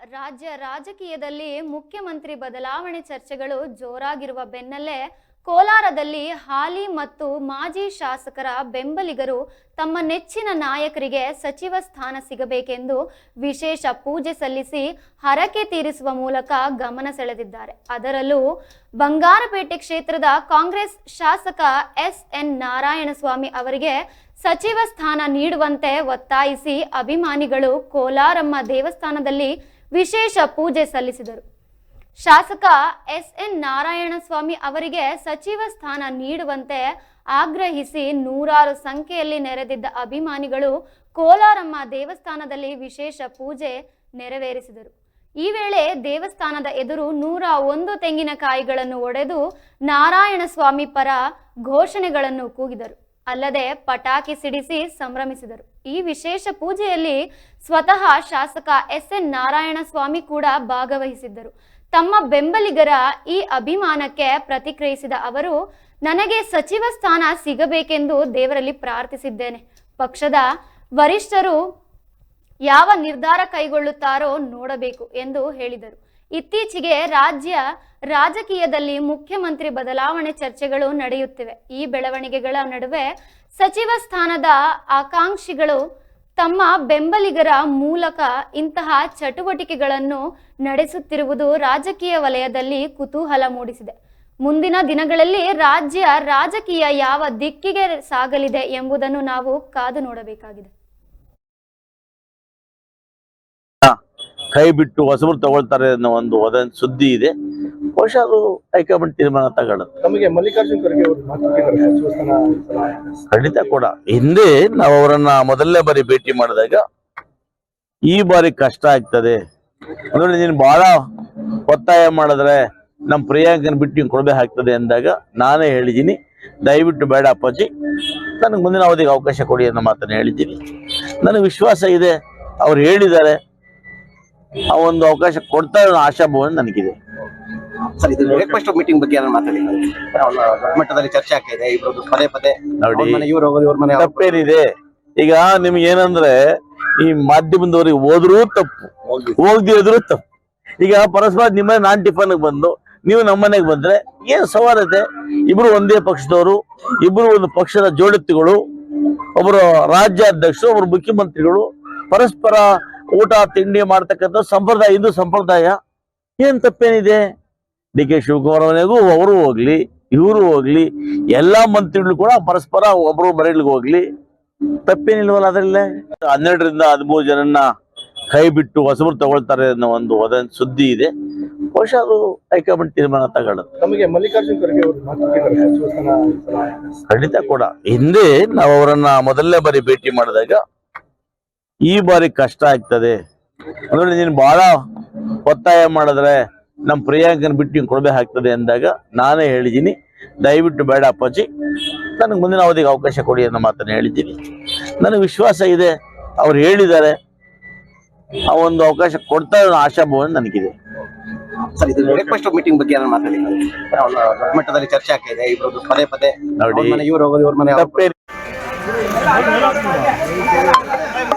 ರಾಜ್ಯ ರಾಜಕೀಯದಲ್ಲಿ ಮುಖ್ಯಮಂತ್ರಿ ಬದಲಾವಣೆ ಚರ್ಚೆಗಳು ಜೋರಾಗಿರುವ ಬೆನ್ನಲ್ಲೇ ಕೋಲಾರದಲ್ಲಿ ಹಾಲಿ ಮತ್ತು ಮಾಜಿ ಶಾಸಕರ ಬೆಂಬಲಿಗರು ತಮ್ಮ ನೆಚ್ಚಿನ ನಾಯಕರಿಗೆ ಸಚಿವ ಸ್ಥಾನ ಸಿಗಬೇಕೆಂದು ವಿಶೇಷ ಪೂಜೆ ಸಲ್ಲಿಸಿ ಹರಕೆ ತೀರಿಸುವ ಮೂಲಕ ಗಮನ ಸೆಳೆದಿದ್ದಾರೆ. ಅದರಲ್ಲೂ ಬಂಗಾರಪೇಟೆ ಕ್ಷೇತ್ರದ ಕಾಂಗ್ರೆಸ್ ಶಾಸಕ ಎಸ್ ಎನ್ ನಾರಾಯಣಸ್ವಾಮಿ ಅವರಿಗೆ ಸಚಿವ ಸ್ಥಾನ ನೀಡುವಂತೆ ಒತ್ತಾಯಿಸಿ ಅಭಿಮಾನಿಗಳು ಕೋಲಾರಮ್ಮ ದೇವಸ್ಥಾನದಲ್ಲಿ ವಿಶೇಷ ಪೂಜೆ ಸಲ್ಲಿಸಿದರು. ಶಾಸಕ ಎಸ್ ಎನ್ ನಾರಾಯಣಸ್ವಾಮಿ ಅವರಿಗೆ ಸಚಿವ ಸ್ಥಾನ ನೀಡುವಂತೆ ಆಗ್ರಹಿಸಿ ನೂರಾರು ಸಂಖ್ಯೆಯಲ್ಲಿ ನೆರೆದಿದ್ದ ಅಭಿಮಾನಿಗಳು ಕೋಲಾರಮ್ಮ ದೇವಸ್ಥಾನದಲ್ಲಿ ವಿಶೇಷ ಪೂಜೆ ನೆರವೇರಿಸಿದರು. ಈ ವೇಳೆ ದೇವಸ್ಥಾನದ ಎದುರು ನೂರ ಒಂದು ತೆಂಗಿನಕಾಯಿಗಳನ್ನು ಒಡೆದು ನಾರಾಯಣಸ್ವಾಮಿ ಪರ ಘೋಷಣೆಗಳನ್ನು ಕೂಗಿದರು. ಅಲ್ಲದೆ ಪಟಾಕಿ ಸಿಡಿಸಿ ಸಂಭ್ರಮಿಸಿದರು. ಈ ವಿಶೇಷ ಪೂಜೆಯಲ್ಲಿ ಸ್ವತಃ ಶಾಸಕ ಎಸ್ ಎನ್ ನಾರಾಯಣಸ್ವಾಮಿ ಕೂಡ ಭಾಗವಹಿಸಿದ್ದರು. ತಮ್ಮ ಬೆಂಬಲಿಗರ ಈ ಅಭಿಮಾನಕ್ಕೆ ಪ್ರತಿಕ್ರಿಯಿಸಿದ ಅವರು, ನನಗೆ ಸಚಿವ ಸ್ಥಾನ ಸಿಗಬೇಕೆಂದು ದೇವರಲ್ಲಿ ಪ್ರಾರ್ಥಿಸಿದ್ದೇನೆ. ಪಕ್ಷದ ವರಿಷ್ಠರು ಯಾವ ನಿರ್ಧಾರ ಕೈಗೊಳ್ಳುತ್ತಾರೋ ನೋಡಬೇಕು ಎಂದು ಹೇಳಿದರು. ಇತ್ತೀಚೆಗೆ ರಾಜ್ಯ ರಾಜಕೀಯದಲ್ಲಿ ಮುಖ್ಯಮಂತ್ರಿ ಬದಲಾವಣೆ ಚರ್ಚೆಗಳು ನಡೆಯುತ್ತಿವೆ. ಈ ಬೆಳವಣಿಗೆಗಳ ನಡುವೆ ಸಚಿವ ಸ್ಥಾನದ ಆಕಾಂಕ್ಷಿಗಳು ತಮ್ಮ ಬೆಂಬಲಿಗರ ಮೂಲಕ ಇಂತಹ ಚಟುವಟಿಕೆಗಳನ್ನು ನಡೆಸುತ್ತಿರುವುದು ರಾಜಕೀಯ ವಲಯದಲ್ಲಿ ಕುತೂಹಲ ಮೂಡಿಸಿದೆ. ಮುಂದಿನ ದಿನಗಳಲ್ಲಿ ರಾಜ್ಯ ರಾಜಕೀಯ ಯಾವ ದಿಕ್ಕಿಗೆ ಸಾಗಲಿದೆ ಎಂಬುದನ್ನು ನಾವು ಕಾದು ನೋಡಬೇಕಾಗಿದೆ. ಕೈ ಬಿಟ್ಟು ಹೊಸಬರು ತಗೊಳ್ತಾರೆ ಅನ್ನೋ ಒಂದು ಸುದ್ದಿ ಇದೆ. ಬಹುಶಃ ಅದು ಹೈಕಮಾಂಡ್ ತೀರ್ಮಾನ ತಗೊಳುತ್ತೆ ನಮಗೆ ಮಲ್ಲಿಕಾರ್ಜುನ್ ಖರ್ಗೆ. ಖಂಡಿತ ಕೂಡ. ಹಿಂದೆ ನಾವು ಅವರನ್ನ ಮೊದಲನೇ ಬಾರಿ ಭೇಟಿ ಮಾಡಿದಾಗ ಈ ಬಾರಿ ಕಷ್ಟ ಆಗ್ತದೆ. ಅಂದ್ರೆ ನೀನು ಬಹಳ ಒತ್ತಾಯ ಮಾಡಿದ್ರೆ ನಮ್ಮ ಪ್ರಿಯಾಂಕನ ಬಿಟ್ಟು ನೀವು ಕೊಡ್ಬೇಕಾಗ್ತದೆ ಅಂದಾಗ ನಾನೇ ಹೇಳಿದ್ದೀನಿ. ದಯವಿಟ್ಟು ಬೇಡ ಅಪ್ಪಾಜಿ. ನನಗೆ ಮುಂದಿನ ಅವಧಿಗೆ ಅವಕಾಶ ಕೊಡಿ ಅನ್ನೋ ಮಾತನ್ನು ಹೇಳಿದ್ದೀನಿ. ನನಗೆ ವಿಶ್ವಾಸ ಇದೆ. ಅವ್ರು ಹೇಳಿದ್ದಾರೆ. ಆ ಒಂದು ಅವಕಾಶ ಕೊಡ್ತಾರೆ ಅನ್ನೋ ಆಶಾಭಾವನೆ ನನಗಿದೆ. ಸರ್ ಇದು ಬ್ರೇಕ್ಫಾಸ್ಟ್ ಮೀಟಿಂಗ್ ಬಗ್ಗೆ ಏನಾದ್ರು ಮಾತಾಡಿ? ಅವ್ನ ದೊಡ್ಡ ಮಟ್ಟದಲ್ಲಿ ಚರ್ಚೆ ಆಗ್ತಾ ಇದೆ ಇಬ್ರದ್ದು ಪದೇ ಪದೇ ನೋಡಿ. ಅವ್ರ ಇವ್ರು ಹೋಗೋದು ಇವ್ರ ಮನೆ ಅವ್ರು ತಪ್ಪೇನಿದೆ. ಈಗ ನಿಮ್ಗೆ ಏನಂದ್ರೆ ಈ ಮಾಧ್ಯಮದವ್ರಿಗೆ ಹೋದ್ರೂ ತಪ್ಪು ಹೋಗ್ದಿ ಹೋದ್ರು ತಪ್ಪು. ಈಗ ಪರಸ್ಪರ ನಿಮ್ಮ ನಾನ್ ಟಿಫನ್ ಬಂದು ನೀವು ನಮ್ಮನೆಗೆ ಬಂದ್ರೆ ಏನ್ ಸವಾಲತೆ ಇಬ್ರು ಒಂದೇ ಪಕ್ಷದವರು ಇಬ್ರು ಒಂದು ಪಕ್ಷದ ಜೋಡತಿಗಳು ಒಬ್ಬರು ರಾಜ್ಯಾಧ್ಯಕ್ಷರು ಒಬ್ರು ಮುಖ್ಯಮಂತ್ರಿಗಳು ಪರಸ್ಪರ ಊಟ ತಿಂಡಿ ಮಾಡ್ತಕ್ಕಂಥ ಸಂಪ್ರದಾಯ ಹಿಂದೂ ಸಂಪ್ರದಾಯ ಏನ್ ತಪ್ಪೇನಿದೆ? ಡಿ ಕೆ ಶಿವಕುಮಾರ್ ಮನೆಗೂ ಅವರು ಹೋಗ್ಲಿ ಇವರು ಹೋಗ್ಲಿ ಎಲ್ಲಾ ಮಂತ್ರಿಗಳು ಕೂಡ ಪರಸ್ಪರ ಒಬ್ರು ಮನೆಗಳಿಗೆ ಹೋಗ್ಲಿ. ತಪ್ಪೇನಿಲ್ವಲ್ಲ ಅದರಲ್ಲೇ? ಹನ್ನೆರಡರಿಂದ ಹದಿಮೂರು ಜನನ್ನ ಕೈ ಬಿಟ್ಟು ಹೊಸಬರು ತಗೊಳ್ತಾರೆ ಅನ್ನೋ ಒಂದು ಅದೊಂದು ಸುದ್ದಿ ಇದೆ. ಬಹುಶಃ ಅದು ಹೈಕಮಾಂಡ್ ತೀರ್ಮಾನ ತಗೊಳ್ಳುತ್ತೆ. ನಮಗೆ ಮಲ್ಲಿಕಾರ್ಜುನ್ ಖರ್ಗೆ ಅವರು ಖಂಡಿತ ಕೂಡ. ಹಿಂದೆ ನಾವು ಅವರನ್ನ ಮೊದಲನೇ ಬಾರಿ ಭೇಟಿ ಮಾಡಿದಾಗ ಈ ಬಾರಿ ಕಷ್ಟ ಆಗ್ತದೆ. ಅಂದ್ರೆ ನೀನು ಬಹಳ ಒತ್ತಾಯ ಮಾಡಿದ್ರೆ ನಮ್ಮ ಪ್ರಿಯಾಂಕನ ಬಿಟ್ಟು ನೀವು ಕೊಡಬೇಕಾಗ್ತದೆ ಅಂದಾಗ ನಾನೇ ಹೇಳಿದ್ದೀನಿ ದಯವಿಟ್ಟು ಬೇಡ ಅಪ್ಪಾಜಿ. ನನಗೆ ಮುಂದಿನ ಅವಧಿಗೆ ಅವಕಾಶ ಕೊಡಿ ಅನ್ನೋ ಮಾತನ್ನು ಹೇಳಿದ್ದೀನಿ ನನಗೆ ವಿಶ್ವಾಸ ಇದೆ. ಅವ್ರು ಹೇಳಿದ್ದಾರೆ. ಆ ಒಂದು ಅವಕಾಶ ಕೊಡ್ತಾರೆ ಅನ್ನೋ ಆಶಾಭಾವನೆ ನನಗಿದೆ. ಬ್ರೇಕ್ಫಾಸ್ಟ್ ಮೀಟಿಂಗ್ ಬಗ್ಗೆ ದೊಡ್ಡ ಮಟ್ಟದಲ್ಲಿ ಚರ್ಚೆ ಆಗ್ತಾ ಇದೆ. ಇಬ್ರದ್ದು ಪದೇ ಪದೇ ನೋಡಿ. ಇವ್ರು ಹೋಗೋದು ಇವ್ರ ಮನೆ